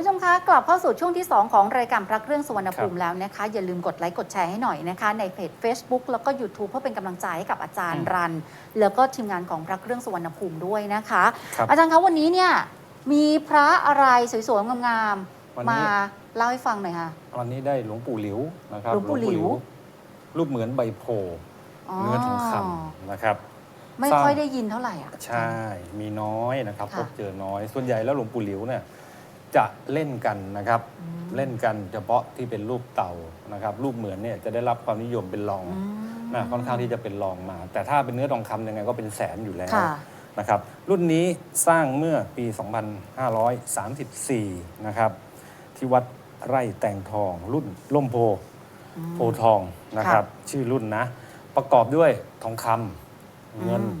ผู้ชมคะกลับเข้าสู่ช่วงที่ 2 ของรายการพระเครื่องสุวรรณภูมิแล้วนะคะ อย่าลืมกดไลค์กดแชร์ให้หน่อยนะคะ ในเพจ Facebook แล้วก็ YouTube เพื่อเป็นกำลังใจให้กับอาจารย์อืมรัน แล้วก็ทีมงานของพระเครื่องสุวรรณภูมิด้วยนะคะครับอาจารย์คะวันนี้เนี่ยมีพระอะไรสวยๆงามวันๆนี้มาเล่าให้ฟังหน่อยค่ะวันนี้ได้หลวงปู่หลิวนะครับหลวงปู่หลิวรูปเหมือนใบโพธิ์เนื้อทองคำนะครับไม่สร้างค่อยได้ยินเท่าไหร่อะใช่มีน้อยนะครับค่ะพบเจอน้อยส่วนใหญ่แล้วหลวงปู่หลิวเนี่ย จะเล่นกันนะครับอืมเล่นกันเฉพาะที่เป็นรูปเต่านะครับ รูปเหมือนเนี่ยจะได้รับความนิยมเป็นรองอืมนะค่อนข้างที่จะเป็นรองมา แต่ถ้าเป็นเนื้อทองคำยังไงก็เป็นแสนอยู่แล้วค่ะนะครับรุ่นนี้สร้างเมื่อปี 2534 นะครับที่วัดไร่แต่งทองรุ่นล่มโพอืมโพทองนะครับ ชื่อรุ่นนะ ประกอบด้วยทองคำเงินอืม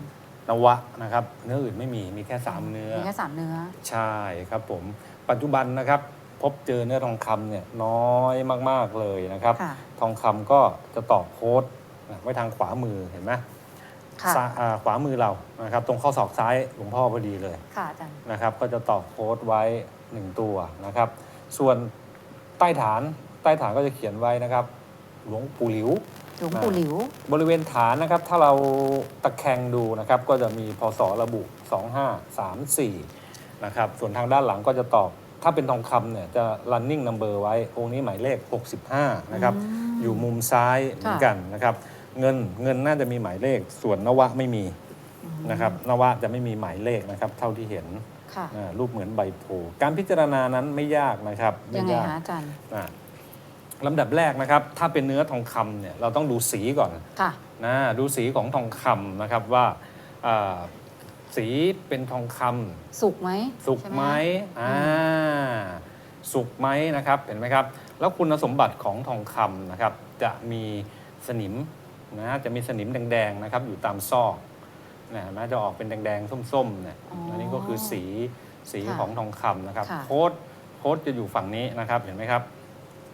นวะนะครับ เนื้ออื่นไม่มีมีแค่ 3 เนื้อมีแค่สามเนื้อ ใช่ครับผม ปัจจุบันนะครับพบเจอเนื้อทองคำเนี่ยน้อยมากๆเลยนะครับ ค่ะ ทองคำก็จะตอกโค้ดไว้ทางขวามือเห็นไหมค่ะ ซ้ายอ่าขวามือเรานะครับ ตรงข้อศอกซ้ายหลวงพ่อพอดีเลยค่ะอาจารย์ นะครับ ก็จะตอกโค้ดไว้ 1 ตัวนะครับ ส่วนใต้ฐานใต้ฐานก็จะเขียนไว้นะครับ หลวงปู่หลิว หลวงปู่หลิว บริเวณฐานนะครับ ถ้าเราตะแคงดูนะครับ ก็จะมีพศระบุ 2534 นะครับ ส่วนทางด้านหลังก็จะตอบ ถ้าเป็นทองคำเนี่ยจะ running number ไว้ องค์นี้หมายเลข 65 นะครับอืมอยู่มุมซ้ายเหมือนกันนะครับ เงินเงินน่าจะมีหมายเลข ส่วนนวะไม่มีนะครับนวะจะไม่มีหมายเลขนะครับ เท่าที่เห็นค่ะอ่ารูปเหมือนใบโพธิ์การพิจารณานั้นไม่ยากนะครับไม่ยังไงยากคะอาจารย์อ่าลำดับแรกนะครับ ถ้าเป็นเนื้อทองคำเนี่ยเราต้องดูสีก่อนค่ะนะดูสีของทองคำนะครับว่าอ่า สีเป็นทองคำสุกไหมสุกใช่ไหมคะอ่าสุกไหมนะครับเห็นไหมครับ แล้วคุณสมบัติของทองคำนะครับ จะมีสนิมนะจะมีสนิมแดงๆนะครับอยู่ตามซอกนะเห็นไหมจะออกเป็นแดงๆส้มๆเนี่ยอันนี้ก็คือสีสีของทองคำนะครับโค้ดโค้ดจะอยู่ฝั่งนี้นะครับเห็นไหมครับ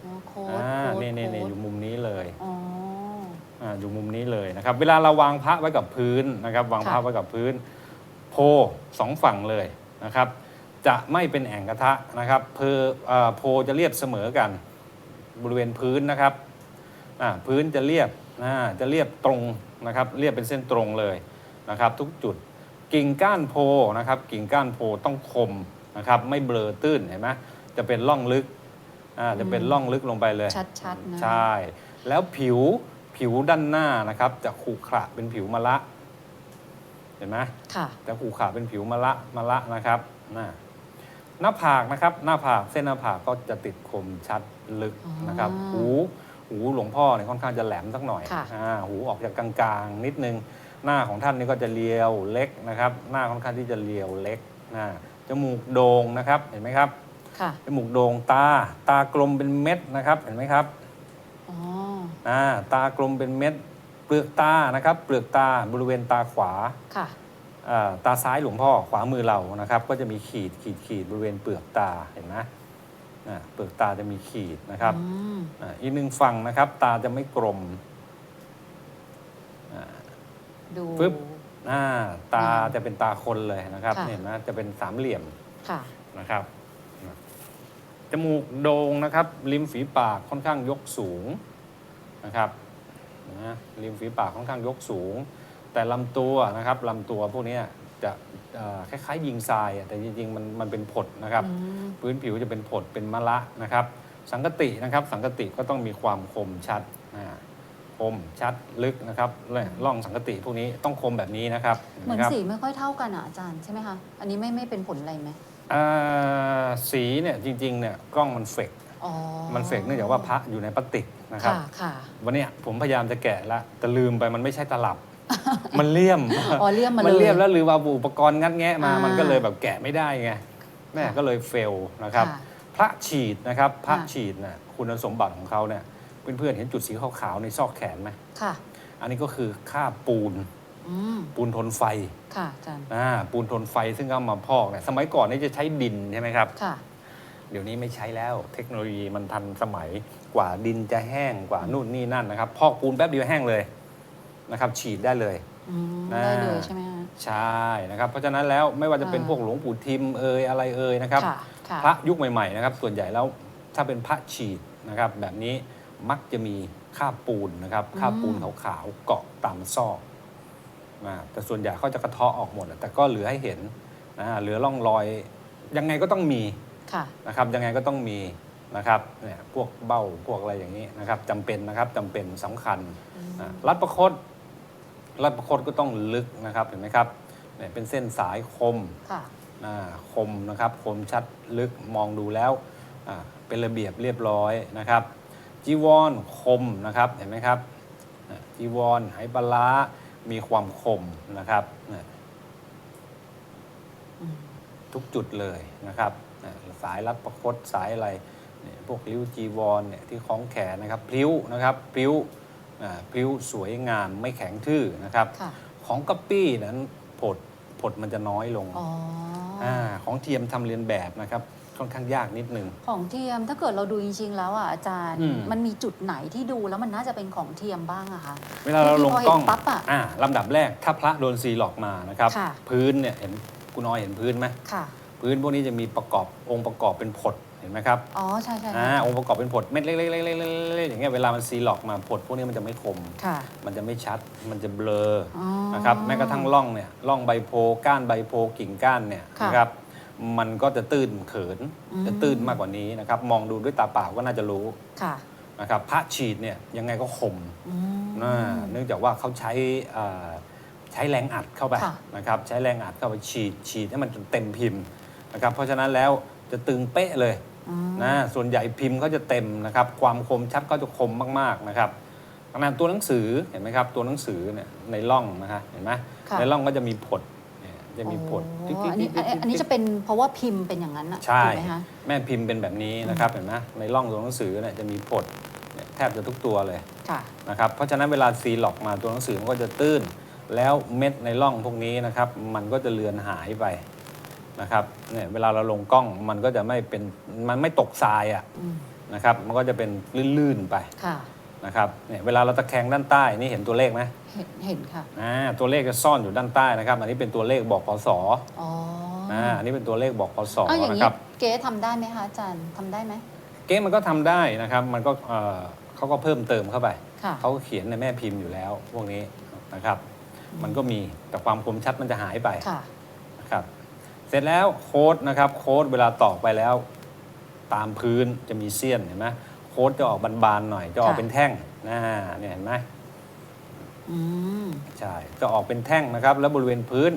อ๋อโค้ดอ่าโค้ดนี่นี่นี่โค้ดอยู่มุมนี้เลย อ๋อ อ่าอยู่มุมนี้เลยนะครับ เวลาเราวางพระไว้กับพื้นนะครับ วางพระค่ะ ไว้กับพื้นโพ สองฝั่งเลยนะครับ จะไม่เป็นแอ่งกระทะนะครับเพอเอ่อโพจะเรียบเสมอกันบริเวณพื้นนะครับอ่าพื้นจะเรียบอ่าจะเรียบตรงนะครับเรียบเป็นเส้นตรงเลยนะครับ ทุกจุดกิ่งก้านโพนะครับกิ่งก้านโพต้องคมนะครับไม่เบลอตื้นเห็นไหมจะเป็นร่องลึกอ่าจะเป็นร่องลึกลงไปเลยชัดๆนะใช่ แล้วผิวผิวด้านหน้านะครับจะขรุขระเป็นผิวมะละ เห็นไหมค่ะจะขรุขระเป็นผิวมะละมะละนะครับน่ะหน้าผากนะครับ หน้าผากเส้นหน้าผากก็จะติดคมชัดลึกอ๋อนะครับหูหูหลวงพ่อเนี่ยค่อนข้างจะแหลมสักหน่อยค่ะ อ่าหูออกจากกลางๆ นิดนึง หน้าของท่านนี่ก็จะเรียวเล็กนะครับ หน้าค่อนข้างที่จะเรียวเล็กนะจมูกโด่งนะครับเห็นไหมครับค่ะ จมูกโด่งตาตากลมเป็นเม็ดนะครับเห็นไหมครับ อ๋อ อ่าตากลมเป็นเม็ด เปลือกตานะครับ เปลือกตาบริเวณตาขวาค่ะ อ่าตาซ้ายหลวงพ่อขวามือเรานะครับ ก็จะมีขีดขีดขีดบริเวณเปลือกตาเห็นไหมอ่าเปลือกตาจะมีขีดนะครับอืมอ่าอีกหนึ่งฝั่งนะครับ ตาจะไม่กลมอ่าดู ปึ๊บอ่าตาอืมจะเป็นตาคนเลยนะครับค่ะ เห็นไหมจะเป็นสามเหลี่ยมค่ะ นะครับจมูกโด่งนะครับริมฝีปากค่อนข้างยกสูงนะครับ นะริมฝีปากค่อนข้างยกสูง แต่ลำตัวนะครับลำตัวพวกเนี้ยจะเอ่อคล้ายๆยิงทรายอะแต่จริงๆมันมันเป็นผดนะครับอืมพื้นผิวจะเป็นผดเป็นมะละนะครับ สังกตินะครับ สังกติก็ต้องมีความคมชัดอ่าคมชัดลึกนะครับร่องสังกติพวกนี้ต้องคมแบบนี้นะครับ เหมือนนะครับสีไม่ค่อยเท่ากันอะอาจารย์ใช่ไหมคะอันนี้ไม่ไม่เป็นผลอะไรไหมอ่าสีเนี่ยจริงๆเนี่ยกล้องมันเฟกอ๋อมันเฟกเนื่องจากว่าพระอยู่ในพลาสติก นะครับ ค่ะค่ะ วันเนี้ยผมพยายามจะแกะแล้วแต่ลืมไปมันไม่ใช่ตลับ มันเลี่ยมอ๋อเลี่ยมมาเลยมันเลี่ยมแล้วลืมเอาอุปกรณ์งัดแงะมา อ่ามัมันก็เลยแบบแกะไม่ได้ไงแม่ค่ะก็เลยเฟลนะครับ ค่ะพระฉีดนะครับ พระค่ะ ฉีดน่ะคุณสมบัติของเขาเนี่ยเพื่อนๆเห็นจุดสีขาวๆในซอกแขนไหมค่ะ อันนี้ก็คือค่าบปูนอืม ปูนทนไฟค่ะอาจารย์ อ่าปูนทนไฟซึ่งเอามาพอกเนี่ยสมัยก่อนนี่จะใช้ดินใช่ไหมครับ ค่ะ เดี๋ยวนี้ไม่ใช้แล้วเทคโนโลยีมันทันสมัยกว่าดินจะแห้งกว่านู่นนี่นั่นนะครับ พอกปูนแป๊บเดียวแห้งเลยนะครับ ฉีดได้เลยอืมอ่าได้เลยใช่ไหมคะ ใช่นะครับเพราะฉะนั้นแล้วไม่ว่าจะเป็นอ่า พวกหลวงปู่ทิมเอยอะไรเอยนะครับ ค่ะค่ะพระยุคใหม่ๆนะครับ ส่วนใหญ่แล้วถ้าเป็นพระฉีดนะครับ แบบนี้มักจะมีคราบปูนนะครับคราบปูนขาวๆเกาะตามซอกอ่าแต่ส่วนใหญ่เขาจะกระเทาะออกหมดอะแต่ก็เหลือให้เห็นนะเหลือร่องรอยยังไงก็ต้องมี ค่ะ นะครับยังไงก็ต้องมีนะครับเนี่ยพวกเบ้าพวกอะไรอย่างนี้นะครับจำเป็นนะครับจำเป็นสำคัญนะรัดประคตรัดประคตก็ต้องลึกนะครับเห็นไหมครับเนี่ยเป็นเส้นสายคมค่ะ อ่าคมนะครับคมชัดลึกมองดูแล้วอ่าเป็นระเบียบเรียบร้อยนะครับ จีวรคมนะครับเห็นไหมครับอ่าจีวรไหปลาร้ามีความคมนะครับเนี่ยอืม ทุกจุดเลยนะครับอ่า สายรัดประคตสายอะไรเนี่ยพวกริ้วจีวรเนี่ยที่คล้องแขนนะครับพลิ้วนะครับพลิ้วอ่าพลิ้วสวยงามไม่แข็งทื่อนะครับค่ะของกระปี้นั้นผดผดมันจะน้อยลงอ๋อออ่าของเทียมทำเรียนแบบนะครับค่อนข้างยากนิดนึง ของเทียมถ้าเกิดเราดูจริง ๆ แล้วอะอาจารย์อืมมันมีจุดไหนที่ดูแล้วมันน่าจะเป็นของเทียมบ้างอะคะเวลาเราลงกล้องพอเห็นปั๊บอะอ่าลำดับแรกถ้าพระโดนซีหลอกมานะครับค่ะพื้นเนี่ยเห็นคุณน้อยเห็นพื้นไหมค่ะ พื้นพวกนี้จะมีประกอบองค์ประกอบเป็นผดเห็นไหมครับอ๋อ ใช่ใช่อ่าค่ะองค์ประกอบเป็นผดเม็ดเล็กๆๆๆๆอย่างเงี้ยเวลามันซีหลอกมาผดพวกนี้มันจะไม่คม ค่ะ มันจะไม่ชัดมันจะเบลออ๋อนะครับแม้กระทั่งร่องเนี่ยร่องใบโพก้านใบโพกิ่งก้านเนี่ยค่ะนะครับมันก็จะตื้นเขินอืม จะตื้นมากกว่านี้นะครับมองดูด้วยตาเปล่าก็น่าจะรู้ค่ะนะครับพระฉีดเนี่ยยังไงก็คม อืมนะเนื่องจากว่าเขาใช้อ่าใช้แรงอัดเข้าไปค่ะนะครับใช้แรงอัดเข้าไปฉีดฉีดให้มันจนเต็มพิมพ์ นะครับเพราะฉะนั้นแล้วจะตึงเป๊ะเลยอืมนะส่วนใหญ่พิมพ์เขาจะเต็มนะครับ ความคมชัดก็จะคมมากๆนะครับขนาดตัวหนังสือเห็นไหมครับตัวหนังสือเนี่ยในร่องนะคะเห็นไหมค่ะ ในร่องก็จะมีผดเนี่ยจะมีผดโอ้ติ๊กๆๆๆๆอันนี้อันนี้อันนี้จะเป็นเพราะว่าพิมพ์เป็นอย่างนั้นอะใช่ ถูกไหมคะ แม่พิมพ์เป็นแบบนี้นะครับเห็นไหมในร่องตัวหนังสือเนี่ยจะมีผดเนี่ยแทบจะทุกตัวเลย ค่ะ นะครับเพราะฉะนั้นเวลาซีล็อกมาตัวหนังสือมันก็จะตื้น แล้วเม็ดในร่องพวกนี้นะครับ มันก็จะเลือนหายไป นะครับเนี่ยเวลาเราลงกล้องมันก็จะไม่เป็นมันไม่ตกทรายอะอืมนะครับ มันก็จะเป็นลื่นๆไปค่ะ นะครับเนี่ยเวลาเราตะแคงด้านใต้นี่เห็นตัวเลขไหมเห็นเห็นค่ะ อ่าตัวเลขจะซ่อนอยู่ด้านใต้นะครับ อันนี้เป็นตัวเลขบอกพศอ๋ออ่าอันนี้เป็นตัวเลขบอกพศอ้าวอย่างนะนี้ครับ เก๋ทำได้ไหมคะอาจารย์ทำได้ไหมเก๊มันก็ทำได้นะครับ มันก็เอ่อเขาก็เพิ่มเติมเข้าไป ค่ะ เขาก็เขียนในแม่พิมพ์อยู่แล้ว พวกนี้นะครับ มันก็มีแต่ความคมชัดมันจะหายไปค่ะ นะครับ เสร็จแล้วโค้ดนะครับโค้ดเวลาตอกไปแล้ว ตามพื้นจะมีเสี้ยนเห็นไหมโค้ดจะออกบานๆหน่อยจะออกค่ะเป็นแท่งนะเนี่ยเห็นไหมอืมใช่จะออกเป็นแท่งนะครับ แล้วบริเวณพื้น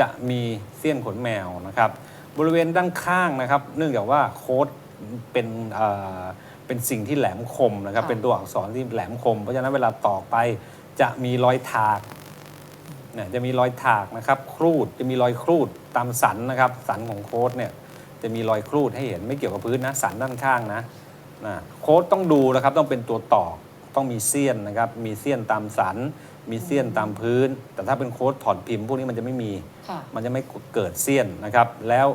จะมีเสี้ยนขนแมวนะครับ บริเวณด้านข้างนะครับ เนื่องจากว่าโค้ดเป็นเอ่อเป็นสิ่งที่แหลมคมนะครับค่ะเป็นตัวอักษรที่แหลมคม เพราะฉะนั้นเวลาตอกไปจะมีรอยถาก เนี่ยจะมีรอยถากนะครับครูดจะมีรอยครูดตามสันนะครับ สันของโค้ดเนี่ยจะมีรอยครูดให้เห็นไม่เกี่ยวกับพื้นนะสันด้านข้างนะนะโค้ดต้องดูนะครับต้องเป็นตัวตอกต้องมีเสี้ยนนะครับ มีเสี้ยนตามสัน มีเสี้ยนตามพื้น แต่ถ้าเป็นโค้ดถอดพิมพ์พวกนี้มันจะไม่มีค่ะมันจะไม่เกิดเสี้ยนนะครับ แล้ว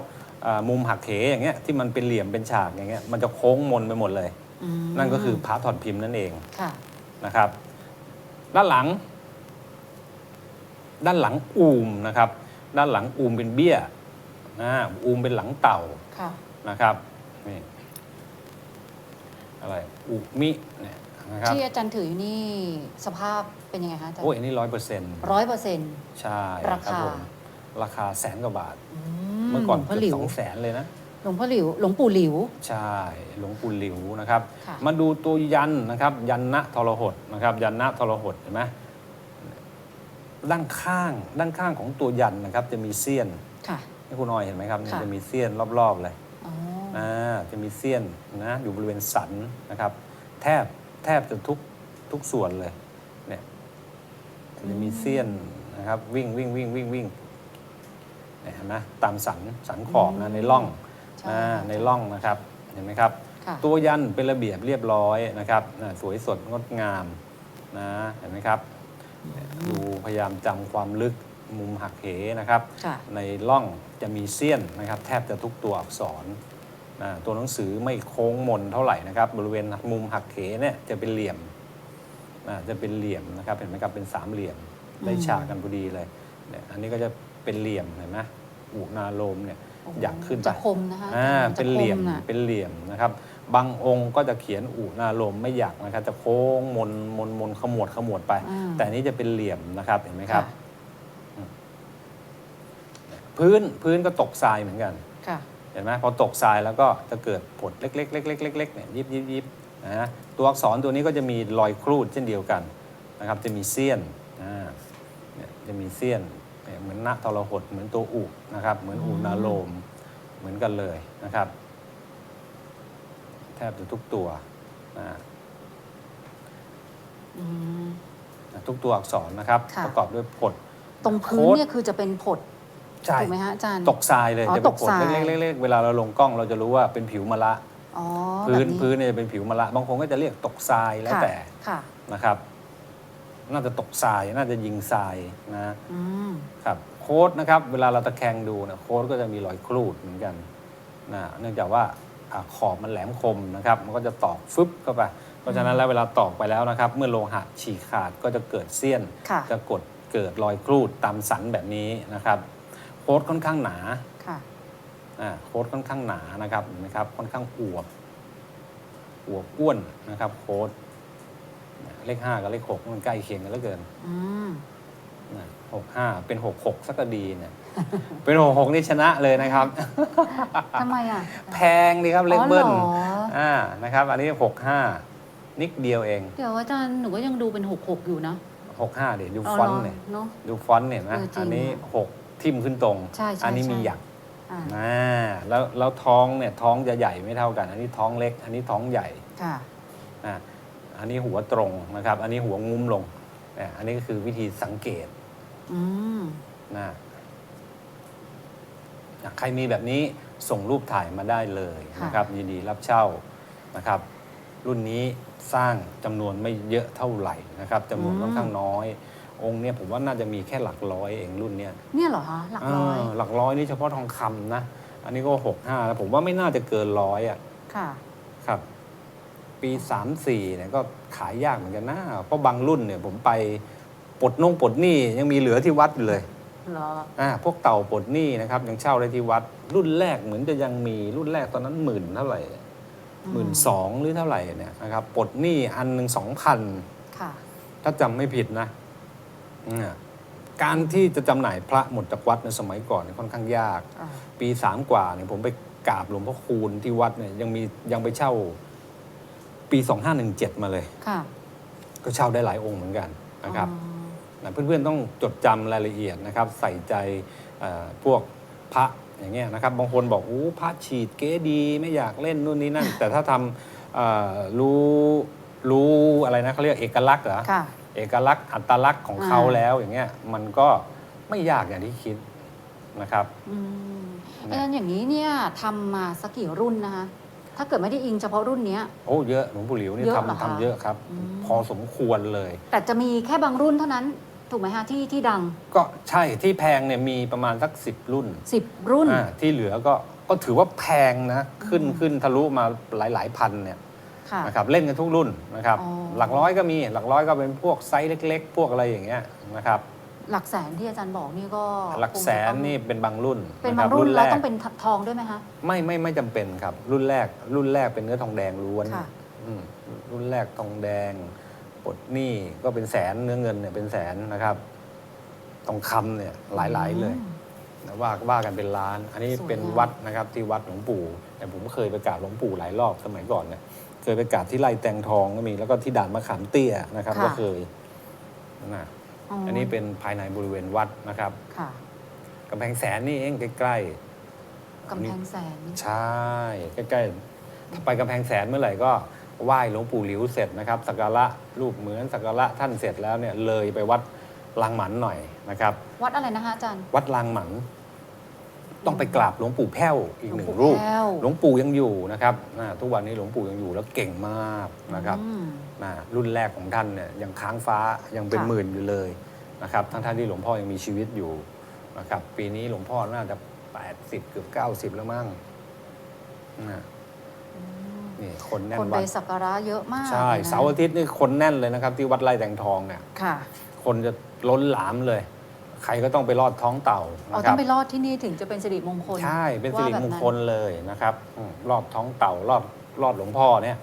อ่ามุมหักเหอย่างเงี้ยที่มันเป็นเหลี่ยมเป็นฉากอย่างเงี้ยมันจะโค้งมนไปหมดเลยอืมนั่นก็คือพาถอดพิมพ์นั่นเองค่ะนะครับ ด้านหลัง ด้านหลังอูมนะครับ ด้านหลังอูมเป็นเบี้ยนะอูมเป็นหลังเต่าค่ะ นะครับนี่อะไรอูมิเนี่ยนะครับที่อาจารย์ถืออยู่นี่สภาพเป็นยังไงคะอาจารย์โอ้ยอันนี้ร้อยเปอร์เซ็นต์ร้อยเปอร์เซ็นต์ใช่ราคาบผมราคาแสนกว่าบาท เมื่อก่อนหลวงพ่เกือหลิอบวสองแสนเลยนะหลวงพ่อหลิวหลวงปู่หลิว ใช่ หลวงปู่หลิวนะครับค่ะมาดูตัวยันนะครับ ยันนะทรหดนะครับ ยันนะทรหดเห็นไหม ด้านข้างด้านข้างของตัวยันนะครับ จะมีเสี้ยนค่ะ นี่คุณน้อยเห็นไหมครับเนี่ยค่ะ จะมีเสี้ยนรอบๆเลยอ๋ออ่าจะมีเสี้ยนนะอยู่บริเวณสันนะครับ แทบแทบจะทุกทุกส่วนเลยเนี่ยจะมีเสี้ยนนะครับ วิ่งวิ่งวิ่งวิ่งวิ่งเนี่ยเห็นไหมตามสันสันขอบนะในร่องใช่อ่าในร่องนะครับเห็นไหมครับ ค่ะตัวยันเป็นระเบียบเรียบร้อยนะครับอ่าสวยสดงดงามนะเห็นไหมครับ ดูพยายามจำความลึกมุมหักเหนะครับ ค่ะ ในร่องจะมีเสี้ยนนะครับ แทบจะทุกตัวอักษรนะตัวหนังสือไม่โค้งมนเท่าไหร่นะครับ บริเวณมุมหักเหเนี่ยจะเป็นเหลี่ยมนะจะเป็นเหลี่ยมนะครับเห็นไหมครับเป็นสามเหลี่ยมได้ฉากกันพอดีเลยเนี่ยอันนี้ก็จะเป็นเหลี่ยมเห็นไหมอุนาโลมเนี่ยโอ้โหอยากขึ้นไปจะคมนะคะอ่าจะเป็นเหลี่ยมคน่ะ เป็นเหลี่ยมนะครับ บางองค์ก็จะเขียนอุณาโลมไม่อยากนะครับ จะโค้งมนมนมนขมวดขมวดไป อ่า แต่อันนี้จะเป็นเหลี่ยมนะครับ เห็นไหมครับะพื้นพื้นก็ตกทรายเหมือนกัน ค่ะ เห็นไหมพอตกทรายแล้วก็จะเกิดผดเล็กๆเล็กๆเล็กๆเนี่ยยิบยิบยิบนะตัวอักษรตัวนี้ก็จะมีรอยครูดเช่นเดียวกันนะครับ จะมีเสี้ยนอ่าเนี่ยจะมีเสี้ยนเนี่ยเหมือนณทรหดเหมือนตัวอุนะครับ เหมือนอุนาโลมเหมือนกันเลยนะครับแทบจะทุกตัวอ่าอืม ทุกตัวอักษรนะครับ ค่ะ ประกอบด้วยผด ตรงพื้นโค้ด เนี่ยคือจะเป็นผดใช่ ถูกไหมฮะอาจารย์ ตกทรายเลยอ๋อจะเป็นตกผดทราย เล็กๆๆๆเวลาเราลงกล้องเราจะรู้ว่าเป็นผิวมะละ อ๋อพื้นแบบพื้นเนี่ยจะเป็นผิวมะละ บางคนก็จะเรียกตกทรายแล้วค่ะแต่ค่ะ นะครับ น่าจะตกทรายน่าจะยิงทรายนะอืม ครับโค้ดนะครับ เวลาเราตะแคงดูนะโค้ดก็จะมีรอยครูดเหมือนกันนะเนื่องจากว่า ขอบมันแหลมคมนะครับ มันก็จะตอกฟึบเข้าไป เพราะฉะนั้นแล้วเวลาตอกไปแล้วนะครับ เมื่อโลหะฉีกขาดก็จะเกิดเสี้ยนจะกดเกิดรอยครูดตามสันแบบนี้นะครับโค้ดค่อนข้างหนาโค้ดค่อนข้างหนานะครับนะครับค่อนข้างอวบอวบอ้วนนะครับโค้ดเลขห้ากับเลขหกมันใกล้เคียงกันเหลือเกิน อ หกห้าเป็นหกหกสักก็ดีเนี่ยเป็นหกหกนี่ชนะเลยนะครับ ทำไมอะ แพงดีครับเลขเบิ้ลอ๋อเหรอ อ่านะครับ อันนี้ 65 นิดเดียวเอง เดี๋ยวอาจารย์หนูก็ยังดูเป็นหกหกอยู่นะ65เดี๋ยวดูฟอนต์เนี่ยเนาะ ดูฟอนต์เนี่ยนะออจริงอันนี้ 6 ทิ่มขึ้นตรง ใช่ใช่อันี้มีใช่ หยักอ่านะแล้วแล้วท้องเนี่ยท้องจะใหญ่ไม่เท่ากัน อันนี้ท้องเล็ก อันนี้ท้องใหญ่ ค่ะออ๋นนี้หัวตรงนะครับ อันนี้หัวงุ้มลงอ่อันนี้ก็คือวิธีสังเกต อืมนะอะใครมีแบบนี้ส่งรูปถ่ายมาได้เลยค่ะ นะครับยินดีรับเช่านะครับ รุ่นนี้สร้างจำนวนไม่เยอะเท่าไหร่นะครับจำนวนค่อนข้างน้อย องค์เนี่ยผมว่าน่าจะมีแค่หลักร้อยเองรุ่นเนี้ยเนี่ยเหรอคะหลักร้อย เออหลักร้อยนี่เฉพาะทองคำนะ อันนี้ก็หกห้าแล้วผมว่าไม่น่าจะเกินร้อยอะค่ะ ครับ ปีสามสี่เนี่ยก็ขายยากเหมือนกันนะเพราะบางรุ่นเนี่ยผมไป ปลดนงปลดหนี้ยังมีเหลือที่วัดอยู่เลยเหรออ่าพวกเต่าปลดหนี้นะครับยังเช่าได้ที่วัด รุ่นแรกเหมือนจะยังมีรุ่นแรกตอนนั้นหมื่นเท่าไหร่หมื่นสองหรือเท่าไหร่เนี่ยนะครับปลดหนี้อันหนึ่งสองพันค่ะถ้าจำไม่ผิดนะอืมการที่จะจำหน่ายพระหมดจากวัดในสมัยก่อนเนี่ยค่อนข้างยาก อ่าปีสามกว่าเนี่ยผมไปกราบหลวงพ่อคูณที่วัดเนี่ยยังมียังไปเช่า ปี2517มาเลย ค่ะก็เช่าได้หลายองค์เหมือนกันนะครับ อ๋อนะ เพื่อนๆต้องจดจำรายละเอียดนะครับ ใส่ใจเอ่อพวกพระอย่างเงี้ยนะครับบางคนบอกอู้พระฉีดเก๋ดี ไม่อยากเล่นนู่นนี่นั่น แต่ถ้าทำเอ่อรู้รู้อะไรนะเขาเรียกเอกลักษณ์เหรอค่ะเอกลักษณ์อัตลักษณ์ของเขาอ่าแล้วอย่างเงี้ยมันก็ไม่ยากอย่างที่คิดนะครับอืมนะอาจารย์อย่างนี้เนี่ยทำมาสักกี่รุ่นนะคะถ้าเกิดไม่ได้อิงเฉพาะรุ่นเนี้ยโอ้เยอะหลวงปู่หลิวนี่เยอะเหรอทำคะทำเยอะครับอืมพอสมควรเลย แต่จะมีแค่บางรุ่นเท่านั้น ถูกไหมคะที่ที่ดัง ก็ใช่ที่แพงเนี่ยมีประมาณสักสิบรุ่น10 รุ่น อ่าที่เหลือก็ก็ถือว่าแพงนะขึ้นขึ้นทะลุมาหลายหลายๆพันเนี่ยค่ะ นะครับเล่นกันทุกรุ่นนะครับอ๋อ หลักร้อยก็มีหลักร้อยก็เป็นพวกไซส์เล็ก ๆ พวกอะไรอย่างเงี้ยนะครับหลักแสนที่อาจารย์บอกนี่ก็หลักแสนนี่เป็นบางรุ่นเป็นะคบาบงรุ่นแล้วแรกต้องเป็นทองด้วยไหมคะไม่ไม่ไม่จำเป็นครับ รุ่นแรกรุ่นแรกเป็นเนื้อทองแดงล้วนค่ะ อืมรุ่นแรกทองแดง ปลดหนี้ก็เป็นแสนเนื้อเงินเนี่ยเป็นแสนนะครับทองคำเนี่ยหลายๆเลยอืมนะว่าว่ากันเป็นล้าน อันนี้สวยเป็นงามวัดนะครับที่วัดหลวงปู่แต่ผมเคยไปกราบหลวงปู่หลายรอบสมัยก่อนเนี่ยเคยไปกราบที่ไร่แตงทองก็มี แล้วก็ที่ด่านมะขามเตี้ยนะครับก็เคยนะอันนี้เป็นภายในบริเวณวัดนะครับค่ะกำแพงแสนนี่เองใกล้ๆ กำแพงแสน ใช่ ใกล้ๆถ้าไปกำแพงแสนเมื่อไหร่ก็ ไหว้หลวงปู่หลิวเสร็จนะครับสักการะรูปเหมือนสักการะท่านเสร็จแล้วเนี่ยเลยไปวัดลางหมันหน่อยนะครับ วัดอะไรนะคะอาจารย์ วัดลางหมัน ต้องไปกราบหลวงปู่แพ้วอีกหนึ่งหลวงปู่รูปแพ้วหลวงปู่ยังอยู่นะครับอ่าทุกวันนี้หลวงปู่ยังอยู่แล้วเก่งมากนะครับอืม อ่ารุ่นแรกของท่านเนี่ยยังค้างฟ้ายังเป็นค่ะ หมื่นอยู่เลยนะครับทั้งท่านที่หลวงพ่อยังมีชีวิตอยู่นะครับปีนี้หลวงพ่อน่าจะ 80 เกือบ 90 แล้วมั้งนะอืม นี่คนแน่นคนวัไปดสักการะเยอะมากใช่นะเสาร์อาทิตย์นี่คนแน่นเลยนะครับ ที่วัดไร่แตงทองเนี่ยค่ะคนจะล้นหลามเลย ใครก็ต้องไปรอดท้องเต่าเอานะคต้อรับงไปรอดที่นี่ถึงจะเป็นสิริมงคลใช่เป็นสิริมงคลว่าแบบนั้นเลยนะครับอืมรอบท้องเต่ารอบรอบหลวงพ่อเนี่ย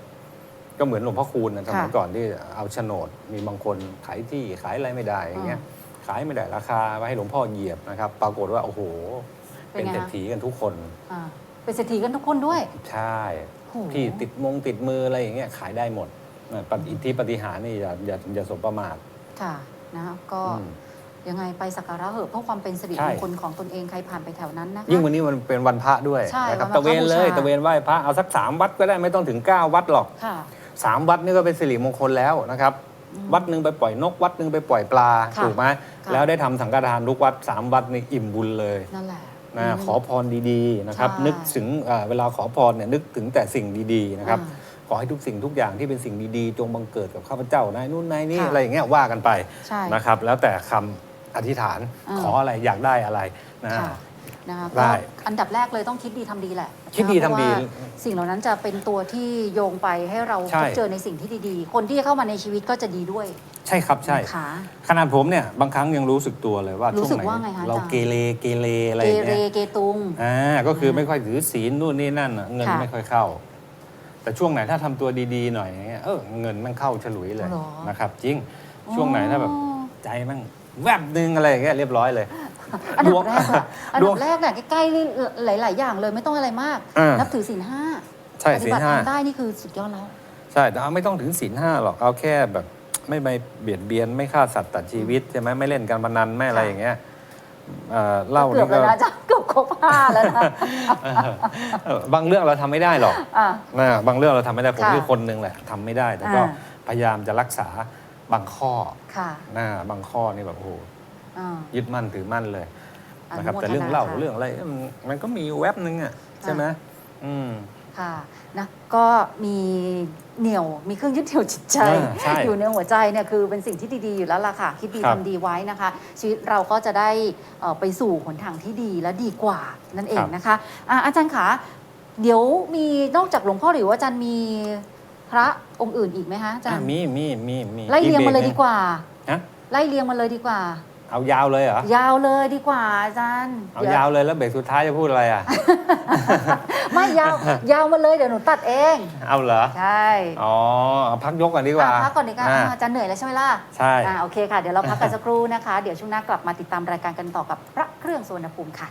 ก็เหมือนหลวงพ่อคูณนะสมัยก่อนที่เอาโฉนด มีบางคนขายที่ขายอะไรไม่ได้อย่างเงี้ยขายไม่ได้ราคาไว้ให้หลวงพ่อเหยียบนะครับ ปรากฏว่าโอ้โห เป็นเป็นไงเศรษคะฐีกันทุกคน อ่าเป็นเศรษฐีกันทุกคนด้วย ใช่โอ้โห ที่ติดมงติดมืออะไรอย่างเงี้ยขายได้หมดนะปฏิอิทธิปฏิหารย์นี่อย่าอย่าอย่าสบประมาทค่ะนะคะก็อืมยังไงไปสักการะเหอะเพื่อความเป็นสิริใช่มงคลของตนเองใครผ่านไปแถวนั้นนะคะยิ่งวันนี้มันเป็นวันพระด้วยใช่นะครับวันตะเวนพระบูชาเลยตะเวนไหว้พระเอาสักสามวัดก็ได้ไม่ต้องถึงเก้าวัดหรอกค่ะสามวัดนี่ก็เป็นสิริมงคลแล้วนะครับอืมวัดหนึ่งไปปล่อยนก วัดหนึ่งไปปล่อยปลาค่ะถูกไหมค่ะแล้วได้ทำสังฆทานทุกวัดสามวัดนี่อิ่มบุญเลยนั่นแหละ นะมขอพรดีๆนะครับใช่นึกถึงเอ่อเวลาขอพรเนี่ยนึกถึงแต่สิ่งดีๆนะครับอ่าขอให้ทุกสิ่งทุกอย่างที่เป็นสิ่งดีๆ จงบังเกิดกับข้าพเจ้านายนู่นนายนี่ค่ะอะไรอย่างเงี้ยว่ากันไปใช่นะครับ แล้วแต่คำอธิษฐานอ่าขออะไรอยากได้อะไรนะค่ะ นะคะได้ก็อันดับแรกเลยต้องคิดดีทำดีแหละคิดดีนะะทำดีเพราะว่าสิ่งเหล่านั้นจะเป็นตัวที่โยงไปให้เราใช่ พบเจอในสิ่งที่ดีๆ คนที่จะเข้ามาในชีวิตก็จะดีด้วยใช่ครับใช่ นะคะ ขนาดผมเนี่ย บางครั้งยังรู้สึกตัวเลยว่ารู้ช่วงสึกไหนว่าไงคะเราอาจารย์ เกเรเกเรอะไรเกอย่างเรเงี้ยเกตุง อ่าก็คืออ่าไม่ค่อยถือศีลนู่นนี่นั่นน่ะเงินค่ะ ไม่ค่อยเข้า แต่ช่วงไหนถ้าทำตัวดีๆหน่อยอย่างเงี้ยเออเงินมันเข้าฉลุยเลยเหรอนะครับ จริงช่วงไหนถ้าแบบอ๋อใจมันแวบนึงอะไรอย่างเงี้ยเรียบร้อยเลย อันดดัวบงแรกอะอันดดัวงบแรกเนี่ยใกล้ๆนี่หลาย ๆ อย่างเลยไม่ต้องอะไรมาก อ่านั นับถือศีลห้าใช่ปฏิศีลบัติห้า ทำได้นี่คือสุดยอดแล้ว ใช่แต่เอาไม่ต้องถึงศีลห้าหรอก เอาแค่แบบ ไม่ไปเบียดเบียนไม่ฆ่าสัตว์ตัดชีวิตใช่ไหมไม่เล่นการพนันไม่อะไรอย่างเงี้ยเอ่อเหล่าเกือนี่บก็แล้วนะจะเกือบครบห้าแล้วนะเออเออบางเรื่องเราทำไม่ได้หรอกอะ นะบางเรื่องเราทำไม่ได้ผมค่ะคือคนหนึ่งแหละทำไม่ได้แต่ก็อ่า พยายามจะรักษาบางข้อค่ะ นะบางข้อนี่แบบโอ้โห อ่า ยึดมั่นถือมั่นเลยนะครับอนุโมทนาแต่เรื่องเล่าค่ะเรื่องอะไรมันมันก็มีแว็บนึงอะใช่ไหมอืม ค่ะนะก็มีเหนี่ยวมีเครื่องยึดเหนี่ยวจิตใจ อ่าใช่อยู่ในหัวใจเนี่ยคือเป็นสิ่งที่ดีๆอยู่แล้วล่ะค่ะ คิดดีครับ ทำดีไว้นะคะ ชีวิตเราก็จะได้เอ่อไปสู่หนทางที่ดีและดีกว่านั่นเองนะคะอะอาจารย์คะเดี๋ยวมีนอกจากหลวงพ่อหรือว่าอาจารย์มีพระองค์อื่นอีกไหมคะอาจารอะย์มีมีมีมีไล่เรียงมาเลยดีกว่า ฮะไล่เรียงมาเลยดีกว่า เอายาวเลยเหรอ ยาวเลยดีกว่าอาจารย์เอาดี๋ยาวเลยแล้วเบรกสุดท้ายจะพูดอะไรอะ ไม่ยาวยาวมาเลยเดี๋ยวหนูตัดเอง เอาเหรอ ใช่อ๋อเอาพักยกก่อนดีกว่าอะพักก่อนดีกว่าอ่าอาจารย์เหนื่อยแล้วใช่ไหมล่ะใช่ อ่าโอเคค่ะ เดี๋ยวเราพักกันสักครู่นะคะ เดี๋ยวช่วงหน้ากลับมาติดตามรายการกันต่อกับพระเครื่องสวนภูมิค่ะ